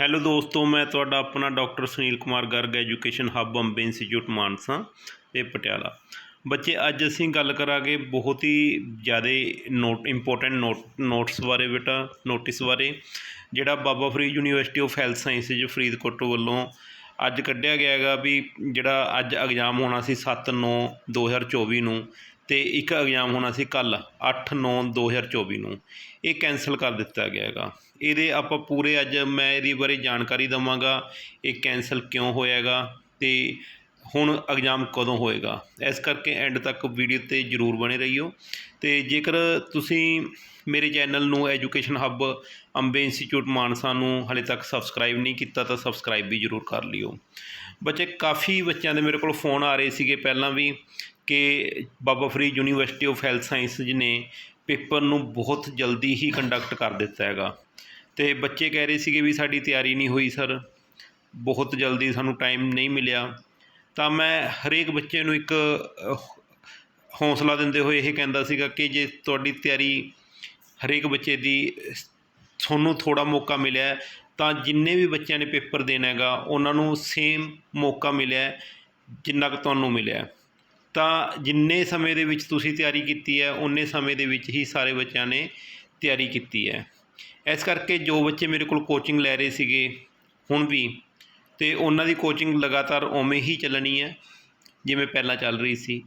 Hello ਦੋਸਤੋ, ਮੈਂ ਤੁਹਾਡਾ ਆਪਣਾ doctor Sunil Kumar Garg, education hub Ambe institute Mansa ਤੇ ਪਟਿਆਲਾ। ਬੱਚੇ, ਅੱਜ ਅਸੀਂ ਗੱਲ ਕਰਾਂਗੇ ਬਹੁਤ ਹੀ ਜ਼ਿਆਦਾ ਨੋਟ ਇੰਪੋਰਟੈਂਟ ਨੋਟ, ਨੋਟਸ ਬਾਰੇ ਬੇਟਾ, ਨੋਟਿਸ ਬਾਰੇ, ਜਿਹੜਾ Baba Farid university of health sciences Faridkot ਵੱਲੋਂ ਅੱਜ ਕੱਢਿਆ ਗਿਆ ਹੈਗਾ ਵੀ ਜਿਹੜਾ ਅੱਜ ਐਗਜ਼ਾਮ ਹੋਣਾ ਸੀ 7 9 2024 ਨੂੰ ਅਤੇ ਇੱਕ ਐਗਜ਼ਾਮ ਹੋਣਾ ਸੀ ਕੱਲ੍ਹ, ਅੱਠ ਨੌ ਦੋ ਹਜ਼ਾਰ ਚੌਵੀ ਨੂੰ। ਇਹ ਕੈਂਸਲ ਕਰ ਦਿੱਤਾ ਗਿਆ ਹੈਗਾ। ਇਹਦੇ ਆਪਾਂ ਪੂਰੇ ਅੱਜ ਮੈਂ ਇਹਦੇ ਬਾਰੇ ਜਾਣਕਾਰੀ ਦੇਵਾਂਗਾ, ਇਹ ਕੈਂਸਲ ਕਿਉਂ ਹੋਇਆ ਹੈਗਾ ਅਤੇ ਹੁਣ ਐਗਜ਼ਾਮ ਕਦੋਂ ਹੋਏਗਾ। ਇਸ ਕਰਕੇ ਐਂਡ ਤੱਕ ਵੀਡੀਓ ਤੇ ਜਰੂਰ ਬਣੇ ਰਹੀਓ। ਤੇ ਜੇਕਰ ਤੁਸੀਂ ਮੇਰੇ ਚੈਨਲ ਨੂੰ education hub Ambe institute Mansa ਨੂੰ ਹਲੇ ਤੱਕ ਸਬਸਕ੍ਰਾਈਬ ਨਹੀਂ ਕੀਤਾ ਤਾਂ ਸਬਸਕ੍ਰਾਈਬ ਵੀ ਜਰੂਰ ਕਰ ਲਿਓ। ਬੱਚੇ, ਕਾਫੀ ਬੱਚਿਆਂ ਦੇ ਮੇਰੇ ਕੋਲ ਫੋਨ ਆ ਰਹੇ ਸੀਗੇ ਪਹਿਲਾਂ ਵੀ। ਕਿ Baba Farid university of health science ਨੇ ਪੇਪਰ ਨੂੰ ਬਹੁਤ ਜਲਦੀ ਹੀ ਕੰਡਕਟ ਕਰ ਦਿੱਤਾ ਹੈਗਾ। ਤੇ ਬੱਚੇ ਕਹਿ ਰਹੇ ਸੀਗੇ ਵੀ ਸਾਡੀ ਤਿਆਰੀ ਨਹੀਂ ਹੋਈ ਸਰ ਬਹੁਤ ਜਲਦੀ ਸਾਨੂੰ ਟਾਈਮ ਨਹੀਂ ਮਿਲਿਆ। ਤਾਂ ਮੈਂ ਹਰੇਕ ਬੱਚੇ ਨੂੰ ਇੱਕ ਅਹ, ਹੌਸਲਾ ਦਿੰਦੇ ਹੋਏ ਇਹ ਕਹਿੰਦਾ ਸੀਗਾ ਕਿ ਜੇ ਤੁਹਾਡੀ ਤਿਆਰੀ ਹਰੇਕ ਬੱਚੇ ਦੀ ਤੁਹਾਨੂੰ ਥੋੜਾ ਮੌਕਾ ਮਿਲਿਆ ਤਾਂ ਜਿੰਨੇ ਵੀ ਬੱਚਿਆਂ ਨੇ ਪੇਪਰ ਦੇਣਾ ਹੈਗਾ ਉਹਨਾਂ ਨੂੰ ਸੇਮ ਮੌਕਾ ਮਿਲਿਆ ਜਿੰਨਾ ਕੁ ਤੁਹਾਨੂੰ ਮਿਲਿਆ। ਤਾਂ ਜਿੰਨੇ ਸਮੇਂ ਦੇ ਵਿੱਚ ਤੁਸੀਂ ਤਿਆਰੀ ਕੀਤੀ ਹੈ ਉਨੇ ਸਮੇਂ ਦੇ ਵਿੱਚ ਹੀ ਸਾਰੇ ਬੱਚਿਆਂ ਨੇ ਤਿਆਰੀ ਕੀਤੀ ਹੈ। ਇਸ ਕਰਕੇ ਜੋ ਬੱਚੇ ਮੇਰੇ ਕੋਲ ਕੋਚਿੰਗ ਲੈ ਰਹੇ ਸੀਗੇ ਹੁਣ ਵੀ, ਤੇ ਉਹਨਾਂ ਦੀ ਕੋਚਿੰਗ ਲਗਾਤਾਰ ਉਵੇਂ ਹੀ ਚੱਲਣੀ ਹੈ, ਜਿਵੇਂ ਪਹਿਲਾਂ ਚੱਲ ਰਹੀ ਸੀ।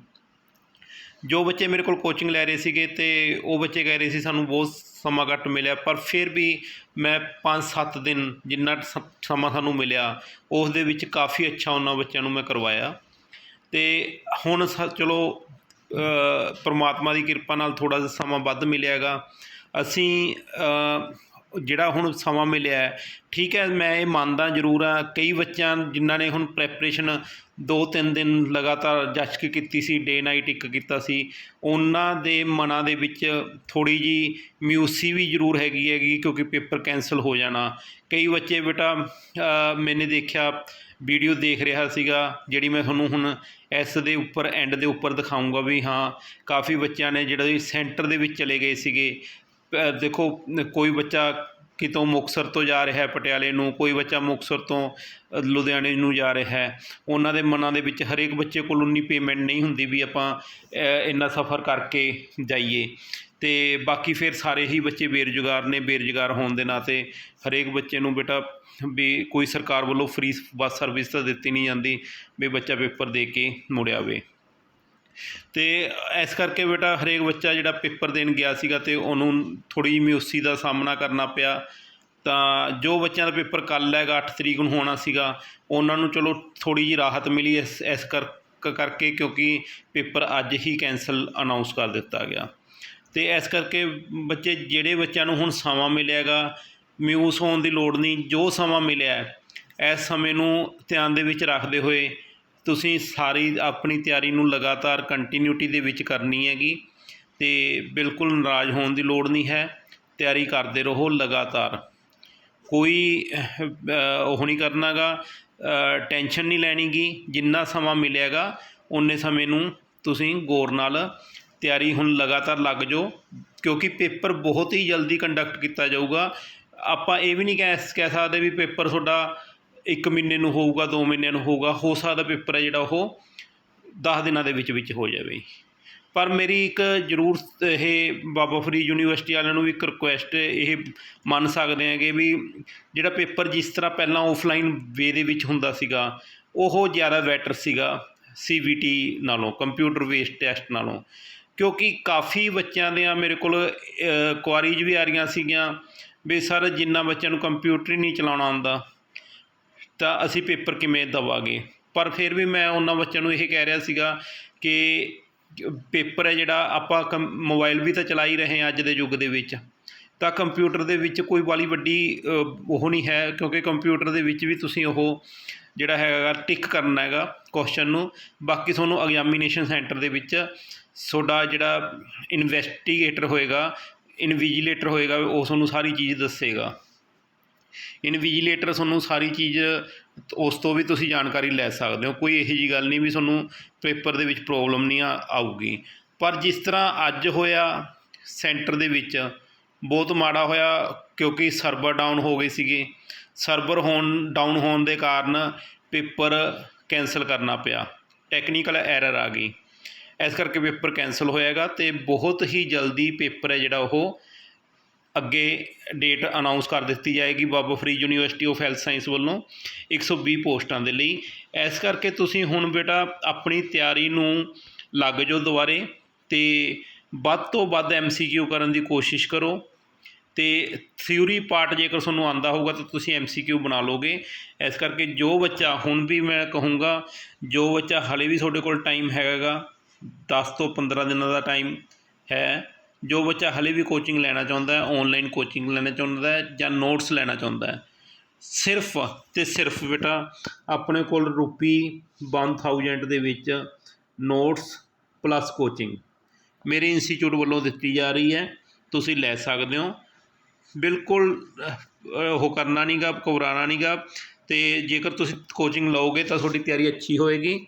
ਜੋ ਬੱਚੇ ਮੇਰੇ ਕੋਲ ਕੋਚਿੰਗ ਲੈ ਰਹੇ ਸੀਗੇ ਤੇ ਉਹ ਬੱਚੇ ਕਹਿ ਰਹੇ ਸੀ, ਸਾਨੂੰ ਬਹੁਤ ਸਮਾਂ ਘੱਟ ਮਿਲਿਆ। ਪਰ ਫਿਰ ਵੀ ਮੈਂ 5-7 ਦਿਨ ਜਿੰਨਾ ਸ- ਸਮਾਂ ਸਾਨੂੰ ਮਿਲਿਆ, ਉਸ ਦੇ ਵਿੱਚ ਕਾਫੀ ਅੱਛਾ ਉਹਨਾਂ ਬੱਚਿਆਂ ਨੂੰ ਮੈਂ ਕਰਵਾਇਆ। ਤੇ ਹੁਣ ਸ- ਚਲੋ ਪਰਮਾਤਮਾ ਦੀ ਕਿਰਪਾ ਨਾਲ ਥੋੜ੍ਹਾ ਜਿਹਾ ਸਮਾਂ ਵੱਧ ਮਿਲਿਆ ਹੈਗਾ ਅਸੀਂ ਜਿਹੜਾ ਹੁਣ ਸਮਾਂ ਮਿਲਿਆ ਠੀਕ ਹੈ, ਮੈਂ ਇਹ ਮੰਨਦਾ ਜ਼ਰੂਰ ਹਾਂ, ਕਈ ਬੱਚਿਆਂ ਜਿਨ੍ਹਾਂ ਨੇ ਹੁਣ ਪ੍ਰੈਪਰੇਸ਼ਨ ਦੋ ਤਿੰਨ ਦਿਨ ਲਗਾਤਾਰ ਜੱਜ ਕੀਤੀ ਸੀ ਡੇ ਨਾਈਟ ਇੱਕ ਕੀਤਾ ਸੀ, ਉਹਨਾਂ ਦੇ ਮਨਾਂ ਦੇ ਵਿੱਚ ਥੋੜੀ ਜੀ ਮਿਊਸੀ ਵੀ ਜ਼ਰੂਰ ਹੈਗੀ ਹੈਗੀ, ਕਿਉਂਕਿ ਪੇਪਰ ਕੈਨਸਲ ਹੋ ਜਾਣਾ। ਕਈ ਬੱਚੇ, ਬੇਟਾ ਮੈਨੇ ਦੇਖਿਆ ਵੀਡੀਓ ਦੇਖ ਰਿਹਾ ਸੀਗਾ, ਜਿਹੜੀ ਮੈਂ ਤੁਹਾਨੂੰ ਹੁਣ ਇਸ ਦੇ ਉੱਪਰ ਐਂਡ ਦੇ ਉੱਪਰ ਦਿਖਾਉਂਗਾ ਵੀ ਹਾਂ, ਕਾਫੀ ਬੱਚਿਆਂ ਨੇ ਜਿਹੜਾ ਸੈਂਟਰ ਦੇ ਵਿੱਚ ਚਲੇ ਗਏ ਸੀਗੇ। ਦੇਖੋ, ਕੋਈ ਬੱਚਾ ਕਿਤੋਂ ਮੁਕਤਸਰ ਤੋਂ ਜਾ ਰਿਹਾ ਹੈ, ਪਟਿਆਲੇ ਨੂੰ, ਕੋਈ ਬੱਚਾ ਮੁਕਤਸਰ ਤੋਂ ਲੁਧਿਆਣੇ ਨੂੰ ਜਾ ਰਿਹਾ ਹੈ। ਉਹਨਾਂ ਦੇ ਮਨਾਂ ਦੇ ਵਿੱਚ ਹਰੇਕ ਬੱਚੇ ਕੋਲ ਉਨੀ ਪੇਮੈਂਟ ਨਹੀਂ ਹੁੰਦੀ ਵੀ ਆਪਾਂ ਇੰਨਾ ਸਫ਼ਰ ਕਰਕੇ ਜਾਈਏ। ਤੇ ਬਾਕੀ ਫਿਰ ਸਾਰੇ ਹੀ ਬੱਚੇ ਬੇਰੁਜ਼ਗਾਰ ਨੇ, ਬੇਰੁਜ਼ਗਾਰ ਹੋਣ ਦੇ ਨਾਤੇ ਹਰੇਕ ਬੱਚੇ ਨੂੰ ਬੇਟਾ ਵੀ ਕੋਈ ਸਰਕਾਰ ਵੱਲੋਂ ਫ੍ਰੀ ਬੱਸ ਸਰਵਿਸ ਤਾਂ ਦਿੱਤੀ ਨਹੀਂ ਜਾਂਦੀ ਵੀ ਬੱਚਾ ਪੇਪਰ ਦੇ ਕੇ ਮੁੜ ਆਵੇ। ਤੇ ਇਸ ਕਰਕੇ ਬੇਟਾ ਹਰੇਕ ਬੱਚਾ ਜਿਹੜਾ ਪੇਪਰ ਦੇਣ ਗਿਆ ਸੀਗਾ ਤੇ ਉਹਨੂੰ ਥੋੜੀ ਜਿਹੀ ਮਿਊਸੀ ਦਾ ਸਾਹਮਣਾ ਕਰਨਾ ਪਿਆ। ਤਾਂ ਜੋ ਬੱਚਿਆਂ ਦਾ ਪੇਪਰ ਕੱਲ੍ਹ ਹੈਗਾ 8 ਤਰੀਕ ਨੂੰ ਹੋਣਾ ਸੀਗਾ, ਉਹਨਾਂ ਨੂੰ ਚਲੋ ਥੋੜੀ ਜਿਹੀ ਰਾਹਤ ਮਿਲੀ ਇਸ ਇਸ ਕਰਕੇ ਕਿਉਂਕਿ ਪੇਪਰ ਅੱਜ ਹੀ ਕੈਂਸਲ ਅਨਾਉਂਸ ਕਰ ਦਿੱਤਾ ਗਿਆ। ਅਤੇ ਇਸ ਕਰਕੇ ਬੱਚੇ, ਜਿਹੜੇ ਬੱਚਿਆਂ ਨੂੰ ਹੁਣ ਸਮਾਂ ਮਿਲਿਆ ਗਾ ਮਿਊਸ ਹੋਣ ਦੀ ਲੋੜ ਨਹੀਂ, ਜੋ ਸਮਾਂ ਮਿਲਿਆ ਇਸ ਸਮੇਂ ਨੂੰ ਧਿਆਨ ਦੇ ਵਿੱਚ ਰੱਖਦੇ ਹੋਏ ਤੁਸੀਂ ਸਾਰੀ ਆਪਣੀ ਤਿਆਰੀ ਨੂੰ ਲਗਾਤਾਰ ਕੰਟੀਨਿਊਟੀ ਦੇ ਵਿੱਚ ਕਰਨੀ ਹੈਗੀ ਅਤੇ ਬਿਲਕੁਲ ਨਾਰਾਜ਼ ਹੋਣ ਦੀ ਲੋੜ ਨਹੀਂ ਹੈ, ਤਿਆਰੀ ਕਰਦੇ ਰਹੋ ਲਗਾਤਾਰ। ਕੋਈ ਉਹ ਨਹੀਂ ਕਰਨਾਗਾ ਟੈਨਸ਼ਨ ਨਹੀਂ ਲੈਣੀਗੀ, ਜਿੰਨਾ ਸਮਾਂ ਮਿਲੇਗਾ ਉਨੇ ਸਮੇਂ ਨੂੰ ਤੁਸੀਂ ਗੌਰ ਨਾਲ ਤਿਆਰੀ ਹੁਣ ਲਗਾਤਾਰ ਲੱਗ ਜਾਓ, ਕਿਉਂਕਿ ਪੇਪਰ ਬਹੁਤ ਹੀ ਜਲਦੀ ਕੰਡਕਟ ਕੀਤਾ ਜਾਊਗਾ। ਆਪਾਂ ਇਹ ਵੀ ਨਹੀਂ ਕਹਿ ਕਹਿ ਸਕਦੇ ਵੀ ਪੇਪਰ ਤੁਹਾਡਾ 1 ਮਹੀਨੇ ਨੂੰ ਹੋਊਗਾ 2 ਮਹੀਨਿਆਂ ਨੂੰ ਹੋਊਗਾ, ਹੋ ਸਕਦਾ ਪੇਪਰ ਹੈ ਜਿਹੜਾ ਉਹ 10 ਦਿਨਾਂ ਦੇ ਵਿੱਚ ਵਿੱਚ ਹੋ ਜਾਵੇ। ਪਰ ਮੇਰੀ ਇੱਕ ਜ਼ਰੂਰ ਇਹ ਬਾਬਾ ਫਰੀਦ ਯੂਨੀਵਰਸਿਟੀ ਵਾਲਿਆਂ ਨੂੰ ਵੀ ਇੱਕ ਰਿਕੁਐਸਟ ਇਹ ਮੰਨ ਸਕਦੇ ਹੈਗੇ ਵੀ ਜਿਹੜਾ ਪੇਪਰ ਜਿਸ ਤਰ੍ਹਾਂ ਪਹਿਲਾਂ ਆਫਲਾਈਨ ਵੇ ਦੇ ਵਿੱਚ ਹੁੰਦਾ ਸੀਗਾ, ਉਹ ਜ਼ਿਆਦਾ ਬੈਟਰ ਸੀਗਾ। ਸੀਬੀਟੀ ਨਾਲੋਂ ਕੰਪਿਊਟਰ ਬੇਸਡ ਟੈਸਟ ਨਾਲੋਂ। ਕਿਉਂਕਿ ਕਾਫੀ ਬੱਚਿਆਂ ਦੀਆਂ ਮੇਰੇ ਕੋਲ ਕੁਆਰੀਜ਼ ਵੀ ਆ ਰਹੀਆਂ ਸੀਗੀਆਂ ਵੀ ਸਰ ਜਿੰਨਾ ਬੱਚਿਆਂ ਨੂੰ ਕੰਪਿਊਟਰ ਹੀ ਨਹੀਂ ਚਲਾਉਣਾ ਆਉਂਦਾ, ਤਾਂ ਅਸੀਂ ਪੇਪਰ ਕਿਵੇਂ ਦਵਾਂਗੇ? ਪਰ ਫਿਰ ਵੀ ਮੈਂ ਉਹਨਾਂ ਬੱਚਿਆਂ ਨੂੰ ਇਹ ਕਹਿ ਰਿਹਾ ਸੀਗਾ ਕਿ ਪੇਪਰ ਹੈ ਜਿਹੜਾ ਆਪਾਂ ਕੰ- ਮੋਬਾਈਲ ਵੀ ਤਾਂ ਚਲਾ ਹੀ ਰਹੇ ਹਾਂ ਅੱਜ ਦੇ ਯੁੱਗ ਦੇ ਵਿੱਚ, ਤਾਂ ਕੰਪਿਊਟਰ ਦੇ ਵਿੱਚ ਕੋਈ ਵਾਲੀ ਵੱਡੀ ਉਹ ਨਹੀਂ ਹੈ ਕਿਉਂਕਿ ਕੰਪਿਊਟਰ ਦੇ ਵਿੱਚ ਵੀ ਤੁਸੀਂ ਉਹ ਜਿਹੜਾ ਹੈਗਾ, ਟਿਕ ਕਰਨਾ ਹੈਗਾ ਕੁਐਸਚਨ ਨੂੰ, ਬਾਕੀ ਤੁਹਾਨੂੰ ਐਗਜ਼ਾਮੀਨੇਸ਼ਨ ਸੈਂਟਰ ਦੇ ਵਿੱਚ ਤੁਹਾਡਾ ਜਿਹੜਾ ਇਨਵੈਸਟੀਗੇਟਰ ਹੋਏਗਾ ਇਨਵਿਜੀਲੇਟਰ ਹੋਏਗਾ, ਉਹ ਤੁਹਾਨੂੰ ਸਾਰੀ ਚੀਜ਼ ਦੱਸੇਗਾ। ਇਨਵਿਜੀਲੇਟਰ ਤੁਹਾਨੂੰ ਸਾਰੀ ਚੀਜ਼, ਉਸ ਤੋਂ ਵੀ ਤੁਸੀਂ ਜਾਣਕਾਰੀ ਲੈ ਸਕਦੇ ਹੋ। ਕੋਈ ਇਹੋ ਜੀ ਗੱਲ ਨਹੀਂ ਵੀ ਤੁਹਾਨੂੰ ਪੇਪਰ ਦੇ ਵਿੱਚ ਪ੍ਰੋਬਲਮ ਨਹੀਂ ਆਊਗੀ। ਪਰ ਜਿਸ ਤਰ੍ਹਾਂ ਅੱਜ ਹੋਇਆ ਸੈਂਟਰ ਦੇ ਵਿੱਚ, ਬਹੁਤ ਮਾੜਾ ਹੋਇਆ ਕਿਉਂਕਿ ਸਰਵਰ ਡਾਊਨ ਹੋ ਗਏ ਸੀਗੇ। ਸਰਵਰ ਹੋਣ ਡਾਊਨ ਹੋਣ ਦੇ ਕਾਰਨ ਪੇਪਰ ਕੈਂਸਲ ਕਰਨਾ ਪਿਆ। ਟੈਕਨੀਕਲ ਐਰਰ ਆ ਗਈ। ਇਸ ਕਰਕੇ ਪੇਪਰ ਕੈਂਸਲ ਹੋਇਆਗਾ ਅਤੇ ਬਹੁਤ ਹੀ ਜਲਦੀ ਪੇਪਰ ਹੈ ਜਿਹੜਾ ਉਹ ਅੱਗੇ ਡੇਟ ਅਨਾਉਂਸ ਕਰ ਦਿੱਤੀ ਜਾਏਗੀ Baba Farid university of health science ਵੱਲੋਂ 120 ਪੋਸਟਾਂ ਦੇ ਲਈ। ਇਸ ਕਰਕੇ ਤੁਸੀਂ ਹੁਣ ਬੇਟਾ ਆਪਣੀ ਤਿਆਰੀ ਨੂੰ ਲੱਗ ਜਾਓ ਦੁਬਾਰੇ ਤੇ ਵੱਧ ਤੋਂ ਵੱਧ ਐਮਸੀਕਿਊ ਕਰਨ ਦੀ ਕੋਸ਼ਿਸ਼ ਕਰੋ ਤੇ ਥਿਊਰੀ ਪਾਰਟ ਜੇਕਰ ਤੁਹਾਨੂੰ ਆਂਦਾ ਹੋਊਗਾ ਤਾਂ ਤੁਸੀਂ ਐਮਸੀਕਿਊ ਬਣਾ ਲਓਗੇ ਇਸ ਕਰਕੇ ਜੋ ਬੱਚਾ ਹੁਣ ਵੀ ਮੈਂ ਕਹੂੰਗਾ, ਜੋ ਬੱਚਾ ਹਲੇ ਵੀ ਤੁਹਾਡੇ ਕੋਲ ਟਾਈਮ ਹੈਗਾ 10 ਤੋਂ 15 ਦਿਨਾਂ ਦਾ ਟਾਈਮ ਹੈ। ਜੋ ਬੱਚਾ ਹਲੇ ਵੀ ਕੋਚਿੰਗ ਲੈਣਾ ਚਾਹੁੰਦਾ ਹੈ ਆਨਲਾਈਨ ਕੋਚਿੰਗ ਲੈਣਾ ਚਾਹੁੰਦਾ ਹੈ ਜਾਂ ਨੋਟਸ ਲੈਣਾ ਚਾਹੁੰਦਾ ਹੈ, ਸਿਰਫ ਤੇ ਸਿਰਫ ਬੇਟਾ ਆਪਣੇ ਕੋਲ ਰੁਪੀ 1000 ਦੇ ਵਿੱਚ ਨੋਟਸ ਪਲੱਸ ਕੋਚਿੰਗ ਮੇਰੇ ਇੰਸਟੀਚਿਊਟ ਵੱਲੋਂ ਦਿੱਤੀ ਜਾ ਰਹੀ ਹੈ। ਤੁਸੀਂ ਲੈ ਸਕਦੇ ਹੋ। ਬਿਲਕੁਲ ਉਹ ਕਰਨਾ ਨਹੀਂਗਾ ਘਬਰਾਉਣਾ ਨਹੀਂਗਾ ਤੇ ਜੇਕਰ ਤੁਸੀਂ ਕੋਚਿੰਗ ਲਓਗੇ ਤਾਂ ਤੁਹਾਡੀ ਤਿਆਰੀ ਅੱਛੀ ਹੋਏਗੀ।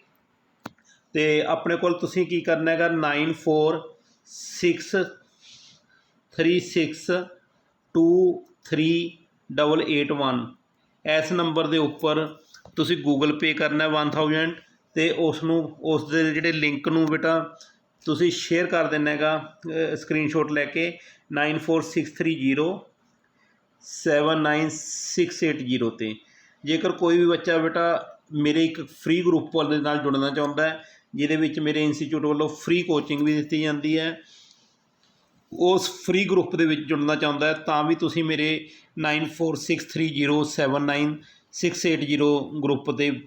ਤੇ ਆਪਣੇ ਕੋਲ ਤੁਸੀਂ ਕੀ ਕਰਨਾ ਹੈਗਾ 9463 23881 ਇਸ ਨੰਬਰ ਦੇ ਉੱਪਰ ਤੁਸੀਂ ਗੂਗਲ ਪੇ ਕਰਨਾ ਹੈ 1000 ਤੇ ਉਸ ਨੂੰ ਉਸ ਦੇ ਜਿਹੜੇ ਲਿੰਕ ਨੂੰ ਬੇਟਾ ਤੁਸੀਂ ਸ਼ੇਅਰ ਕਰ ਦੇਣਾ ਹੈਗਾ ਸਕਰੀਨਸ਼ਾਟ ਲੈ ਕੇ 94630 79680 ਤੇ ਜੇਕਰ ਕੋਈ ਵੀ ਬੱਚਾ ਬੇਟਾ ਮੇਰੇ ਇੱਕ ਫ੍ਰੀ ਗਰੁੱਪ ਵਾਲੇ ਨਾਲ ਜੁੜਨਾ ਚਾਹੁੰਦਾ ਹੈ ਜਿਹਦੇ ਵਿੱਚ ਮੇਰੇ ਇੰਸਟੀਚਿਊਟ ਵੱਲੋਂ ਫ੍ਰੀ ਕੋਚਿੰਗ ਵੀ ਦਿੱਤੀ ਜਾਂਦੀ ਹੈ। ਉਸ ਫ੍ਰੀ ਗਰੁੱਪ ਦੇ ਵਿੱਚ ਜੁੜਨਾ ਚਾਹੁੰਦਾ ਹੈ ਤਾਂ ਵੀ ਤੁਸੀਂ ਮੇਰੇ 9463079680 ਗਰੁੱਪ ਦੇ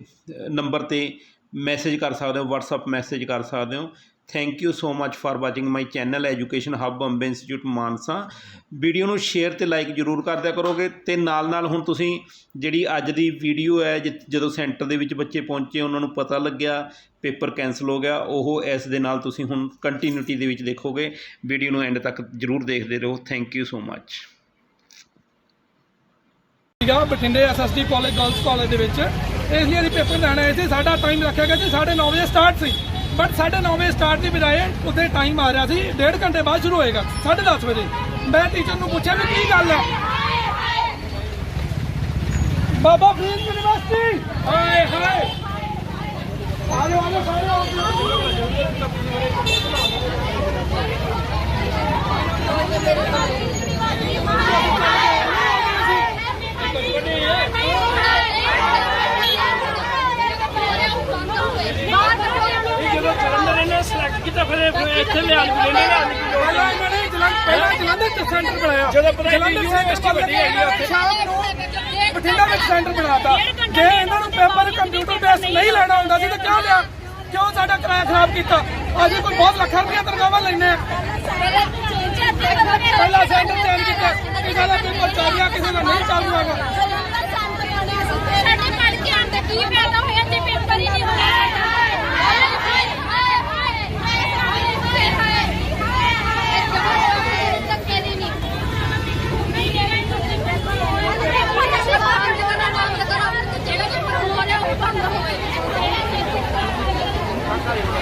ਨੰਬਰ ਤੇ ਮੈਸੇਜ ਕਰ ਸਕਦੇ ਹੋ, WhatsApp ਮੈਸੇਜ ਕਰ ਸਕਦੇ ਹੋ। Thank you so much for watching my channel education hub Ambe institute Mansa video ਨੂੰ ਸ਼ੇਅਰ ਤੇ ਲਾਈਕ ਜ਼ਰੂਰ ਕਰਦਿਆ ਕਰੋਗੇ ਤੇ ਨਾਲ ਨਾਲ ਹੁਣ ਤੁਸੀਂ ਜਿਹੜੀ ਅੱਜ ਦੀ ਵੀਡੀਓ ਹੈ, ਜਿ- ਜਦੋਂ ਸੈਂਟਰ ਦੇ ਵਿੱਚ ਬੱਚੇ ਪਹੁੰਚੇ, ਉਹਨਾਂ ਨੂੰ ਪਤਾ ਲੱਗਿਆ ਪੇਪਰ ਕੈਂਸਲ ਹੋ ਗਿਆ, ਉਹ ਇਸ ਦੇ ਨਾਲ ਤੁਸੀਂ ਹੁਣ ਕੰਟੀਨਿਊਟੀ ਦੇ ਵਿੱਚ ਦੇਖੋਗੇ। ਵੀਡੀਓ ਨੂੰ ਐਂਡ ਤੱਕ ਜ਼ਰੂਰ ਦੇਖਦੇ ਰਹੋ। ਥੈਂਕ ਯੂ ਸੋ ਮੱਚ ਸੀਗਾ ਬਠਿੰਡੇ ਐਸਐਸਡੀ ਕਾਲਜ ਗਰਲਸ ਕਾਲਜ ਦੇ ਵਿੱਚ, ਇਸ ਲਈ ਅਸੀਂ ਪੇਪਰ ਲੈਣ ਆਏ ਸੀ। ਸਾਡਾ ਟਾਈਮ ਰੱਖਿਆ ਗਿਆ ਸੀ। 9:30 ਵਜੇ ਸਟਾਰਟ ਸੀ। ਬਟ 9:30 ਵਜੇ ਸਟਾਰਟ ਦੀ ਬਜਾਏ ਉੱਥੇ ਟਾਈਮ ਆ ਰਿਹਾ ਸੀ। ਡੇਢ ਘੰਟੇ ਬਾਅਦ ਸ਼ੁਰੂ ਹੋਏਗਾ। 10:30 ਵਜੇ। ਮੈਂ ਟੀਚਰ ਨੂੰ ਪੁੱਛਿਆ ਵੀ ਕੀ ਗੱਲ ਹੈ? ਬਾਬਾ ਫਰੀਦ ਯੂਨੀਵਰਸਿਟੀ ਹਾਏ ਹਾਏ। ਆ ਜਾਓ ਸਾਰੇ ਆਓ। ਤਾਂ ਫਿਰ ਇੱਥੇ ਲਿਆਣ ਕੇ ਲੈਣੇ ਨਾ ਪਹਿਲਾਂ ਇਹਨਾਂ ਨੇ। ਜਲੰਧਰ ਪਹਿਲਾਂ ਜਲੰਧਰ ਚ ਸੈਂਟਰ ਬਣਾਇਆ। ਜਦੋਂ ਪਤਾ ਯੂਨੀਵਰਸਿਟੀ ਵੱਡੀ ਹੈਗੀ ਉੱਥੇ। ਬਠਿੰਡਾ ਵਿੱਚ ਸੈਂਟਰ ਬਣਾਤਾ। ਜੇ ਇਹਨਾਂ ਨੂੰ ਪੇਪਰ ਕੰਪਿਊਟਰ ਬੇਸ ਨਹੀਂ ਲੈਣਾ ਹੁੰਦਾ ਸੀ ਤਾਂ ਕਿਉਂ ਲਿਆ? ਕਿਉਂ ਸਾਡਾ ਕਿਰਾਇਆ ਖਰਾਬ ਕੀਤਾ? ਅੱਜ ਕੋਈ ਬਹੁਤ ਲੱਖਾਂ ਰੁਪਏ ਤਨਖਾਹਾਂ ਲੈਣੇ ਆ ਪਹਿਲਾ ਸੈਂਟਰ ਚੇਂਜ ਕੀਤਾ। ਕਿਸੇ ਦਾ ਪੇਪਰ ਚੱਲ ਗਿਆ ਕਿਸੇ ਦਾ ਨਹੀਂ ਚੱਲ ਰਿਹਾ ਸਾਡੇ ਪੜ ਕੇ ਆਂਦਾ ਕੀ ਪੈਦਾ ਹੋਇਆ ਤੇ ਪੇਪਰ ਹੀ ਨਹੀਂ ਹੋਇਆ?